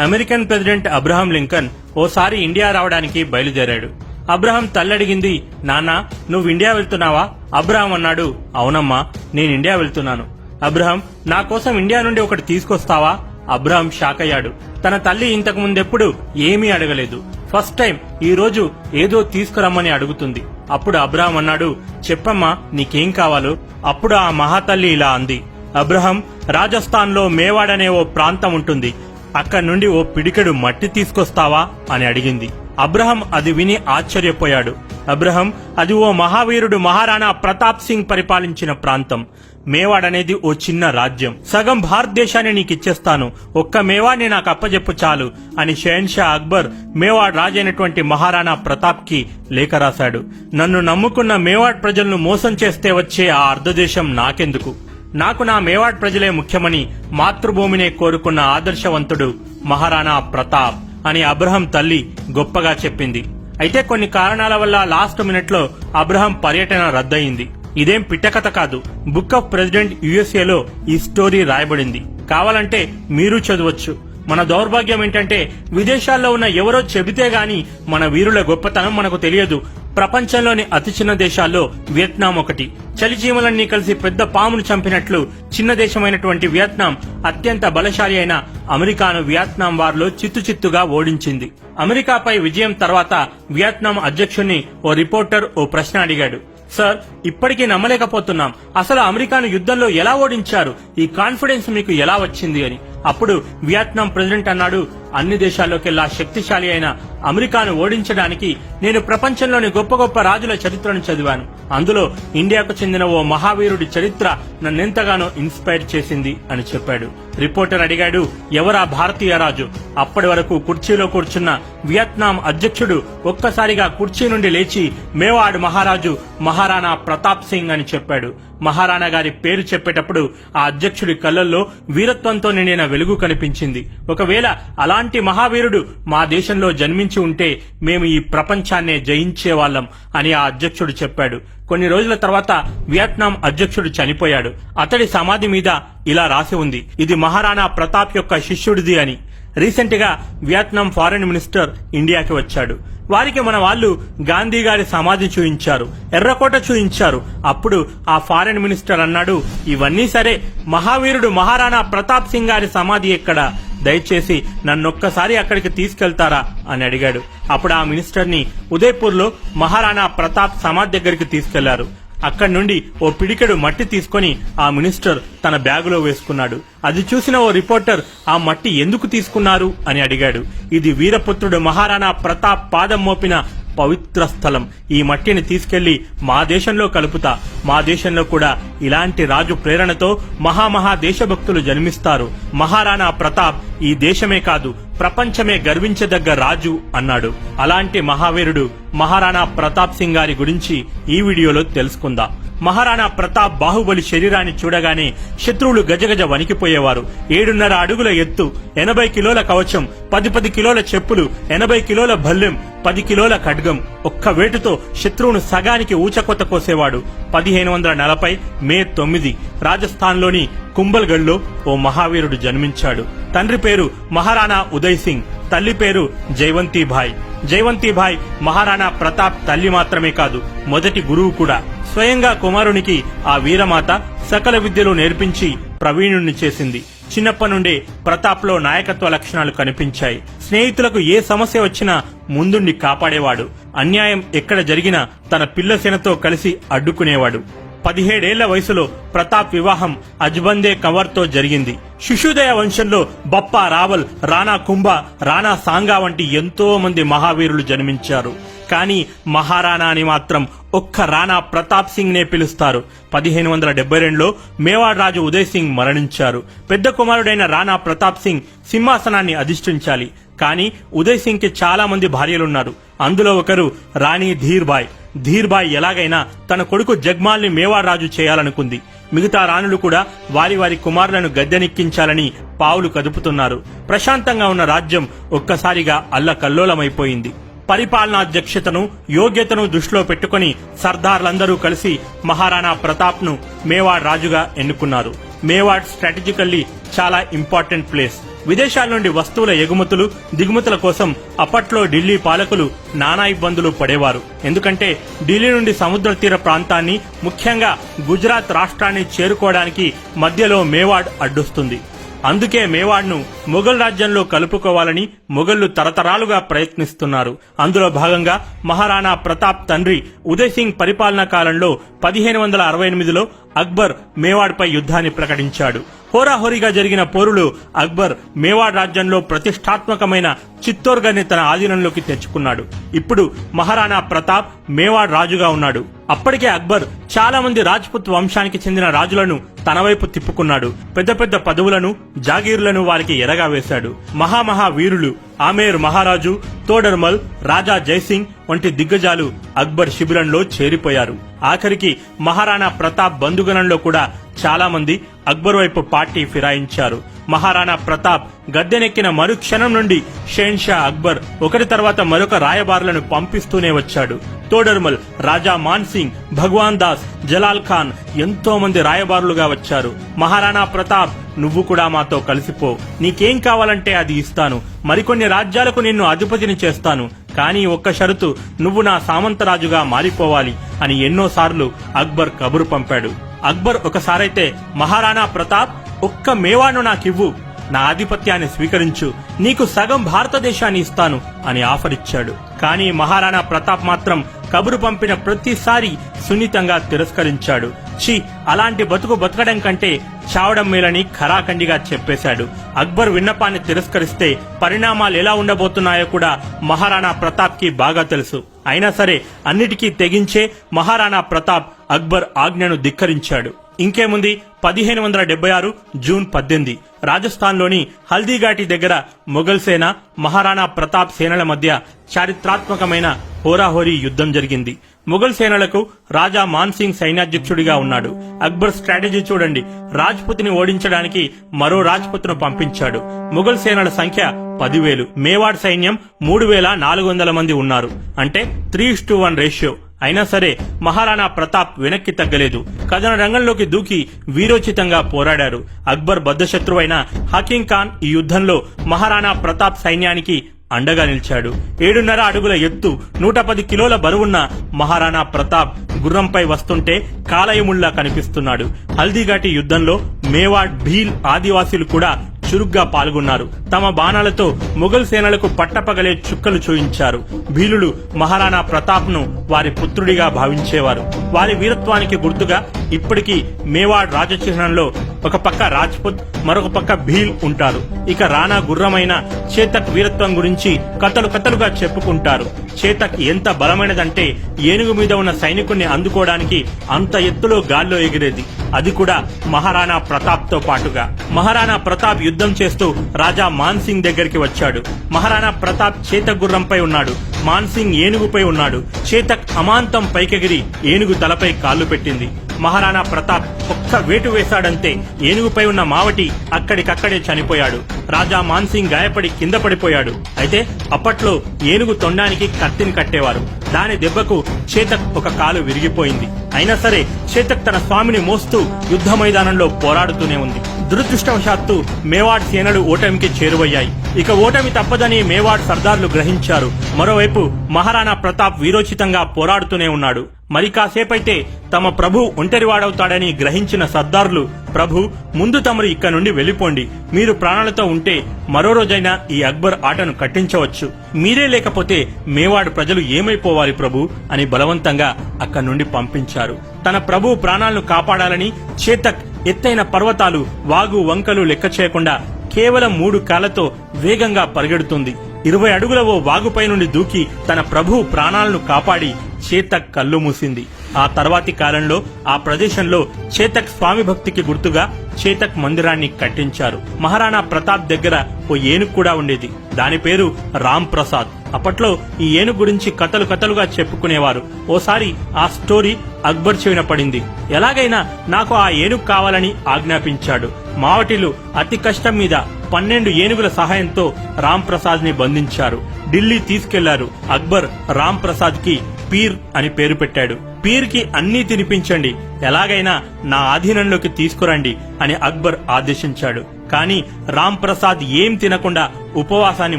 American president Abraham Lincoln ఓసారి India రావడానికి బయలుదేరాడు. అబ్రహాం తల్లడిగింది నానా నువ్వు ఇండియా వెళ్తున్నావా? అబ్రహాం అన్నాడు అవునమ్మా నేను ఇండియా వెళ్తున్నాను. అబ్రహాం నా కోసం ఇండియా నుండి ఒకటి తీసుకొస్తావా? అబ్రహాం షాక్ అయ్యాడు. తన తల్లి ఇంతకు ముందెప్పుడు ఏమీ అడగలేదు. ఫస్ట్ టైం ఈ రోజు ఏదో తీసుకురమ్మని అడుగుతుంది. అప్పుడు అబ్రహాం అన్నాడు చెప్పమ్మా నీకేం కావాలో? అప్పుడు ఆ మహాతల్లి ఇలా అంది అబ్రహం రాజస్థాన్లో మేవాడ్ అనే ఓ ప్రాంతం ఉంటుంది. అక్కడి నుండి ఓ పిడికెడు మట్టి తీసుకొస్తావా? అని అడిగింది. అబ్రహం అది విని ఆశ్చర్యపోయాడు. అబ్రహం అది ఓ మహావీరుడు మహారాణా ప్రతాప్ సింగ్ పరిపాలించిన ప్రాంతం. మేవాడ్ అనేది ఓ చిన్న రాజ్యం. సగం భారతదేశాన్ని నీకు ఇచ్చేస్తాను ఒక్క మేవాడ్ని నాకు అప్పజెప్పు చాలు అని షహన్షా అక్బర్ మేవాడ్ రాజైనటువంటి మహారాణా ప్రతాప్కి లేఖ రాశాడు. నన్ను నమ్ముకున్న మేవాడ్ ప్రజలను మోసం చేస్తే వచ్చే ఆ అర్ధదేశం నాకెందుకు? నాకు నా మేవాడ్ ప్రజలే ముఖ్యమని మాతృభూమినే కోరుకున్న ఆదర్శవంతుడు మహారాణా ప్రతాప్ అని అబ్రహం తల్లి గొప్పగా చెప్పింది. అయితే కొన్ని కారణాల వల్ల లాస్ట్ మినిట్లో అబ్రహం పర్యటన రద్దయింది. ఇదేం పిట్టకథ కాదు. బుక్ ఆఫ్ ప్రెసిడెంట్ యుఎస్ఏలో ఈ స్టోరీ రాయబడింది. కావాలంటే మీరు చదవచ్చు. మన దౌర్భాగ్యం ఏంటంటే విదేశాల్లో ఉన్న ఎవరో చెబితే గాని మన వీరుల గొప్పతనం మనకు తెలియదు. ప్రపంచంలోని అతి చిన్న దేశాల్లో వియత్నాం ఒకటి. చలిజీవులన్నీ కలిసి పెద్ద పామును చంపినట్లు చిన్న దేశమైనటువంటి వియత్నాం అత్యంత బలశాలి అయిన అమెరికాను వియత్నాం వారిలో చిత్తు చిత్తుగా ఓడించింది. అమెరికాపై విజయం తర్వాత వియత్నాం అధ్యక్షుణ్ణి ఓ రిపోర్టర్ ఓ ప్రశ్న అడిగాడు. సార్ ఇప్పటికీ నమ్మలేకపోతున్నాం. అసలు అమెరికాను యుద్ధంలో ఎలా ఓడించారు? ఈ కాన్ఫిడెన్స్ మీకు ఎలా వచ్చింది? అని. అప్పుడు వియత్నాం ప్రెసిడెంట్ అన్నాడు అన్ని దేశాల్లోకెల్లా శక్తిశాలి అయిన అమెరికాను ఓడించడానికి నేను ప్రపంచంలోని గొప్ప గొప్ప రాజుల చరిత్రను చదివాను. అందులో ఇండియాకు చెందిన ఓ మహావీరుడి చరిత్ర నన్నెంతగానో ఇన్స్పైర్ చేసింది అని చెప్పాడు. రిపోర్టర్ అడిగాడు ఎవరా భారతీయ రాజు? అప్పటి వరకు కుర్చీలో కూర్చున్న వియత్నాం అధ్యక్షుడు ఒక్కసారిగా కుర్చీ నుండి లేచి మేవాడ్ మహారాజు మహారాణా ప్రతాప్ సింగ్ అని చెప్పాడు. మహారాణా గారి పేరు చెప్పేటప్పుడు ఆ అధ్యక్షుడి కళ్ళల్లో వీరత్వంతో నిండిన వెలుగు కనిపించింది. ఒకవేళ అలాంటి మహావీరుడు మా దేశంలో జన్మించి ఉంటే మేము ఈ ప్రపంచాన్నే జయించే వాళ్ళం అని ఆ అధ్యక్షుడు చెప్పాడు. కొన్ని రోజుల తర్వాత వియత్నాం అధ్యక్షుడు చనిపోయాడు. అతడి సమాధి మీద ఇలా రాసి ఉంది. ఇది మహారాణా ప్రతాప్ యొక్క శిష్యుడిది అని. రీసెంట్గా వియత్నాం ఫారెన్ మినిస్టర్ ఇండియాకి వచ్చాడు. వారికి మన వాళ్ళు గాంధీ గారి సమాధి చూయించారు. ఎర్రకోట చూయించారు. అప్పుడు ఆ ఫారెన్ మినిస్టర్ అన్నాడు ఇవన్నీ సరే. మహావీరుడు మహారాణా ప్రతాప్ సింగ్ గారి సమాధి ఎక్కడ? దయచేసి నన్నొక్కసారి అక్కడికి తీసుకెళ్తారా? అని అడిగాడు. అప్పుడు ఆ మినిస్టర్ని ఉదయపూర్లో మహారాణా ప్రతాప్ సమాధి దగ్గరికి తీసుకెళ్ళారు. అక్కడి నుండి ఓ పిడికెడు మట్టి తీసుకొని ఆ మినిస్టర్ తన బ్యాగులో వేసుకున్నాడు. అది చూసిన ఓ రిపోర్టర్ ఆ మట్టి ఎందుకు తీసుకున్నారు? అని అడిగాడు. ఇది వీరపుత్రుడు మహారాణా ప్రతాప్ పాదం మోపిన పవిత్ర స్థలం. ఈ మట్టిని తీసుకెళ్ళి మా దేశంలో కలుపుతా. మా దేశంలో కూడా ఇలాంటి రాజు ప్రేరణతో మహామహా దేశభక్తులు జన్మిస్తారు. మహారాణా ప్రతాప్ ఈ దేశమే కాదు ప్రపంచమే గర్వించదగ్గ రాజు అన్నాడు. అలాంటి మహావీరుడు మహారాణా ప్రతాప్ సింగ్ గారి గురించి ఈ వీడియోలో తెలుసుకుందాం. మహారాణా ప్రతాప్ బాహుబలి శరీరాన్ని చూడగానే శత్రువులు గజగజ వణికిపోయేవారు. ఏడున్నర అడుగుల ఎత్తు ఎనభై కిలోల కవచం పది పది కిలోల చెప్పులు ఎనభై కిలోల భల్లెం పది కిలోల ఖడ్గం. ఒక్క వేటుతో శత్రువును సగానికి ఊచకొత్త కోసేవాడు. పదిహేను వందల నలభై మే తొమ్మిది రాజస్థాన్లోని కుంభల్గఢ్లో ఓ మహావీరుడు జన్మించాడు. తండ్రి పేరు మహారాణా ఉదయ్ సింగ్ తల్లి పేరు జైవంతిభాయ్. జైవంతిభాయ్ మహారాణా ప్రతాప్ తల్లి మాత్రమే కాదు మొదటి గురువు కూడా. స్వయంగా కుమారునికి ఆ వీరమాత సకల విద్యలు నేర్పించి ప్రవీణుణ్ణి చేసింది. చిన్నప్పటి నుండే ప్రతాప్లో నాయకత్వ లక్షణాలు కనిపించాయి. స్నేహితులకు ఏ సమస్య వచ్చినా ముందుండి కాపాడేవాడు. అన్యాయం ఎక్కడ జరిగినా తన పిల్ల సేనతో కలిసి అడ్డుకునేవాడు. పదిహేడేళ్ళ వయసులో ప్రతాప్ వివాహం అజ్బందే కంవర్తో జరిగింది. శిశుదయ వంశంలో బప్పా రావల్ రాణా కుంభ రాణా సాంగా వంటి ఎంతో మంది మహావీరులు జన్మించారు. కానీ మహారాణా అని మాత్రం ఒక్క రాణా ప్రతాప్ సింగ్ నే పిలుస్తారు. పదిహేను వందల డెబ్బై రెండులో మేవాడ్ రాజు ఉదయ్ సింగ్ మరణించారు. పెద్ద కుమారుడైన రాణా ప్రతాప్ సింగ్ సింహాసనాన్ని అధిష్ఠించాలి. కానీ ఉదయ్ సింగ్కి చాలా మంది భార్యలున్నారు. అందులో ఒకరు రాణి ధీర్బాయ్. ధీర్బాయ్ ఎలాగైనా తన కొడుకు జగ్మాల్ని మేవాడ్ రాజు చేయాలనుకుంది. మిగతా రాణులు కూడా వారి వారి కుమారులను గద్దెనెక్కించాలని పావులు కదుపుతున్నారు. ప్రశాంతంగా ఉన్న రాజ్యం ఒక్కసారిగా అల్లకల్లోలమైపోయింది. పరిపాలనాధ్యక్షతను యోగ్యతను దృష్టిలో పెట్టుకుని సర్దార్లందరూ కలిసి మహారాణా ప్రతాప్ను మేవాడ్ రాజుగా ఎన్నుకున్నారు. మేవాడ్ స్ట్రాటజికల్లీ చాలా ఇంపార్టెంట్ ప్లేస్. విదేశాల నుండి వస్తువుల ఎగుమతులు దిగుమతుల కోసం అప్పట్లో ఢిల్లీ పాలకులు నానా ఇబ్బందులు పడేవారు. ఎందుకంటే ఢిల్లీ నుండి సముద్ర తీర ప్రాంతాన్ని ముఖ్యంగా గుజరాత్ రాష్ట్రాన్ని చేరుకోవడానికి మధ్యలో మేవాడ్ అడ్డొస్తుంది. అందుకే మేవాడ్ను మొఘల్ రాజ్యంలో కలుపుకోవాలని మొఘళ్ళు తరతరాలుగా ప్రయత్నిస్తున్నారు. అందులో భాగంగా మహారాణా ప్రతాప్ తండ్రి ఉదయ్ సింగ్ పరిపాలనా కాలంలో పదిహేను వందల అరవై ఎనిమిదిలో అక్బర్ మేవాడ్పై యుద్ధాన్ని ప్రకటించాడు. హోరాహోరీగా జరిగిన పోరులు అక్బర్ మేవాడ్ రాజ్యంలో ప్రతిష్టాత్మకమైన చిత్తోర్గర్ని తన ఆధీనంలోకి తెచ్చుకున్నాడు. ఇప్పుడు మహారాణా ప్రతాప్ మేవాడ్ రాజుగా ఉన్నాడు. అప్పటికే అక్బర్ చాలా మంది రాజ్పుత్ వంశానికి చెందిన రాజులను తన వైపు తిప్పుకున్నాడు. పెద్ద పెద్ద పదవులను జాగీరులను వారికి ఎరగా వేశాడు. మహామహా వీరులు ఆమేర్ మహారాజు తోడర్మల్ రాజా జైసింగ్ వంటి దిగ్గజాలు అక్బర్ శిబిరంలో చేరిపోయారు. ఆఖరికి మహారాణా ప్రతాప్ బంధుగణంలో కూడా చాలా మంది అక్బర్ వైపు పార్టీ ఫిరాయించారు. మహారాణా ప్రతాప్ గద్దెనెక్కిన మరుక్షణం నుండి షేన్షా అక్బర్ ఒకరి తర్వాత మరొక రాయబారులను పంపిస్తూనే వచ్చాడు. తోడర్మల్ రాజా మాన్ సింగ్ భగవాన్ దాస్ జలాల్ ఖాన్ ఎంతో మంది రాయబారులుగా వచ్చారు. మహారాణా ప్రతాప్ నువ్వు కూడా మాతో కలిసిపో. నీకేం కావాలంటే అది ఇస్తాను. మరికొన్ని రాజ్యాలకు నిన్ను అధిపతిని చేస్తాను. కానీ ఒక్క షరతు నువ్వు నా సామంతరాజుగా మారిపోవాలి అని ఎన్నోసార్లు అక్బర్ కబురు పంపాడు. అక్బర్ ఒకసారైతే మహారాణా ప్రతాప్ ఒక్క మేవాను నాకివ్వు. నా ఆధిపత్యాన్ని స్వీకరించు. నీకు సగం భారతదేశాన్ని ఇస్తాను అని ఆఫర్ ఇచ్చాడు. కానీ మహారాణా ప్రతాప్ మాత్రం కబురు పంపిన ప్రతిసారి సున్నితంగా తిరస్కరించాడు. ఛీ అలాంటి బతుకు బతకడం కంటే చావడం మేలని ఖరాఖండిగా చెప్పేశాడు. అక్బర్ విన్నపాన్ని తిరస్కరిస్తే పరిణామాలు ఎలా ఉండబోతున్నాయో కూడా మహారాణా ప్రతాప్కి బాగా తెలుసు. అయినా సరే అన్నిటికీ తెగించే మహారాణా ప్రతాప్ అక్బర్ ఆజ్ఞను ధిక్కరించాడు. ఇంకేముంది? పదిహేను వందల డెబ్బై ఆరు జూన్ పద్దెనిమిది. రాజస్థాన్లోని హల్దీఘాటి దగ్గర మొఘల్ సేన మహారాణా ప్రతాప్ సేనల మధ్య చారిత్రాత్మకమైన హోరాహోరీ యుద్ధం జరిగింది. మొఘల్ సేనలకు రాజా మాన్సింగ్ సైన్యాధ్యక్షుడిగా ఉన్నాడు. అక్బర్ స్ట్రాటజీ చూడండి. రాజ్పుత్ని ఓడించడానికి మరో రాజ్పుత్ను పంపించాడు. మొఘల్ సేనల సంఖ్య పదివేలు. మేవాడ్ సైన్యం మూడు వేల నాలుగు వందల మంది ఉన్నారు. అంటే త్రీ టు వన్ రేషియో. అయినా సరే మహారాణా ప్రతాప్ వెనక్కి తగ్గలేదు. కథన రంగంలోకి దూకి వీరోచితంగా పోరాడారు. అక్బర్ బద్దశత్రువైన హకీం ఖాన్ ఈ యుద్ధంలో మహారాణా ప్రతాప్ సైన్యానికి అండగా నిలిచాడు. ఏడున్నర అడుగుల ఎత్తు నూట పది కిలోల బరువున్న మహారాణా ప్రతాప్ గుర్రంపై వస్తుంటే కాలయముల్లా కనిపిస్తున్నాడు. హల్దీఘాటి యుద్ధంలో మేవాడ్ భీల్ ఆదివాసీలు కూడా చురుగ్గా పాల్గొన్నారు. తమ బాణాలతో మొఘల్ సేనలకు పట్టపగలే చుక్కలు చూయించారు. భీలులు మహారాణా ప్రతాప్ను వారి పుత్రుడిగా భావించేవారు. వారి వీరత్వానికి గుర్తుగా ఇప్పటికీ మేవాడ్ రాజచిహ్నంలో ఒక పక్క రాజ్పుత్ మరొక పక్క భీల్ ఉంటారు. ఇక రాణా గుర్రమైన చేతక్ వీరత్వం గురించి కథలు కథలుగా చెప్పుకుంటారు. చేతక్ ఎంత బలమైనదంటే ఏనుగు మీద ఉన్న సైనికుణ్ణి అందుకోవడానికి అంత ఎత్తులో గాల్లో ఎగిరేది. అది కూడా మహారాణా ప్రతాప్తో పాటుగా. మహారాణా ప్రతాప్ యుద్ధం చేస్తూ రాజా మాన్ సింగ్ దగ్గరికి వచ్చాడు. మహారాణా ప్రతాప్ చేతగుర్రంపై ఉన్నాడు. మాన్ సింగ్ ఏనుగుపై ఉన్నాడు. చేతక్ అమాంతం పైకెగిరి ఏనుగు తలపై కాళ్ళు పెట్టింది. మహారాణా ప్రతాప్ ఒక్క వేటు వేశాడంతే ఏనుగుపై ఉన్న మావటి అక్కడికక్కడే చనిపోయాడు. రాజా మాన్సింగ్ గాయపడి కింద పడిపోయాడు. అయితే అప్పట్లో ఏనుగు తొండానికి కత్తిని కట్టేవారు. దాని దెబ్బకు చేతక్ ఒక కాలు విరిగిపోయింది. అయినా సరే చేతక్ తన స్వామిని మోస్తూ యుద్ధ మైదానంలో పోరాడుతూనే ఉంది. దురదృష్టవశాత్తు మేవాడ్ సేనలు ఓటమికి చేరువయ్యాయి. ఇక ఓటమి తప్పదని మేవాడ్ సర్దార్లు గ్రహించారు. మరోవైపు మహారాణా ప్రతాప్ వీరోచితంగా పోరాడుతూనే ఉన్నాడు. మరి కాసేపైతే తమ ప్రభు ఒంటరివాడవుతాడని గ్రహించిన సర్దార్లు ప్రభు ముందు తమరు ఇక్కడ నుండి వెళ్ళిపోండి మీరు ప్రాణాలతో ఉంటే మరో రోజైనా ఈ అక్బర్ ఆటను కట్టించవచ్చు. మీరే లేకపోతే మేవాడు ప్రజలు ఏమైపోవాలి ప్రభు? అని బలవంతంగా అక్కడి నుండి పంపించారు. తన ప్రభు ప్రాణాలను కాపాడాలని చేతక్ ఎత్తైన పర్వతాలు వాగు వంకలు లెక్క చేయకుండా కేవలం మూడు కాళ్ళతో వేగంగా పరిగెడుతుంది. ఇరవై అడుగుల ఓ వాగుపై నుండి దూకి తన ప్రభు ప్రాణాలను కాపాడి చేతక్ కళ్ళు మూసింది. ఆ తర్వాతి కాలంలో ఆ ప్రదేశంలో చేతక్ స్వామి భక్తికి గుర్తుగా చేతక్ మందిరాన్ని కట్టించారు. మహారాణా ప్రతాప్ దగ్గర ఓ ఏనుగు కూడా ఉండేది. దాని పేరు రామ్ ప్రసాద్. అప్పట్లో ఈ ఏనుగు గురించి కథలు కథలుగా చెప్పుకునేవారు. ఓసారి ఆ స్టోరీ అక్బర్ చెవిన పడింది. ఎలాగైనా నాకు ఆ ఏనుగు కావాలని ఆజ్ఞాపించాడు. మావటిలు అతి కష్టం మీద పన్నెండు ఏనుగుల సహాయంతో రాంప్రసాద్ని బంధించారు. ఢిల్లీ తీసుకెళ్ళారు అక్బర్ రాంప్రసాద్కి పీర్ అని పేరు పెట్టాడు. పీర్కి అన్నీ తినిపించండి. ఎలాగైనా నా ఆధీనంలోకి తీసుకురండి అని అక్బర్ ఆదేశించాడు. కానీ రామ్ ప్రసాద్ ఏం తినకుండా ఉపవాసాన్ని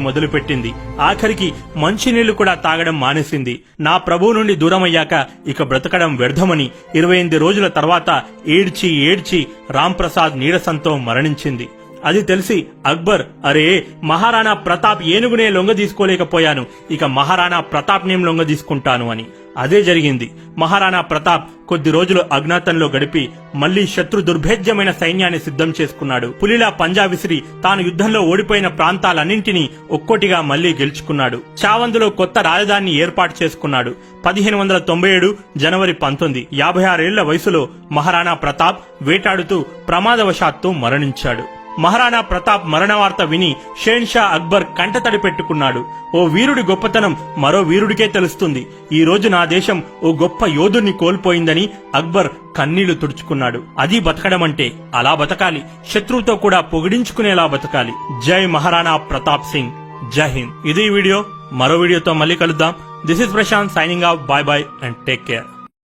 మొదలుపెట్టింది. ఆఖరికి మంచినీళ్ళు కూడా తాగడం మానేసింది. నా ప్రభువు నుండి దూరమయ్యాక ఇక బ్రతకడం వ్యర్థమని ఇరవై ఎనిమిది రోజుల తర్వాత ఏడ్చి ఏడ్చి రామ్ ప్రసాద్ నీరసంతో మరణించింది. అది తెలిసి అక్బర్ అరే మహారాణా ప్రతాప్ ఏనుగునే లొంగ తీసుకోలేకపోయాను. ఇక మహారాణా ప్రతాప్ నేను లొంగ తీసుకుంటాను అని. అదే జరిగింది. మహారాణా ప్రతాప్ కొద్ది రోజులు అజ్ఞాతంలో గడిపి మళ్ళీ శత్రు దుర్భేద్యమైన సైన్యాన్ని సిద్ధం చేసుకున్నాడు. పులిలా పంజా విసిరి తాను యుద్ధంలో ఓడిపోయిన ప్రాంతాలన్నింటినీ ఒక్కోటిగా మళ్ళీ గెలుచుకున్నాడు. చావందులో కొత్త రాజధానిని ఏర్పాటు చేసుకున్నాడు. పదిహేను వందల తొంభై ఏడు జనవరి పంతొమ్మిది యాభై ఆరేళ్ళ వయసులో మహారాణా ప్రతాప్ వేటాడుతూ ప్రమాదవశాత్తు మరణించాడు. మహారాణా ప్రతాప్ మరణ వార్త విని షేన్షా అక్బర్ అక్బర్ కంటతడి పెట్టుకున్నాడు. ఓ వీరుడి గొప్పతనం మరో వీరుడికే తెలుస్తుంది. ఈ రోజు నా దేశం ఓ గొప్ప యోధుణ్ణి కోల్పోయిందని అక్బర్ కన్నీళ్ళు తుడుచుకున్నాడు. అది బతకడమంటే అలా బతకాలి. శత్రువుతో కూడా పొగిడించుకునేలా బతకాలి. జై మహారాణా ప్రతాప్ సింగ్. జై హింద్. ఇది వీడియో. మరో వీడియోతో మళ్ళీ కలుద్దాం. This is Prashant signing off bye bye and take care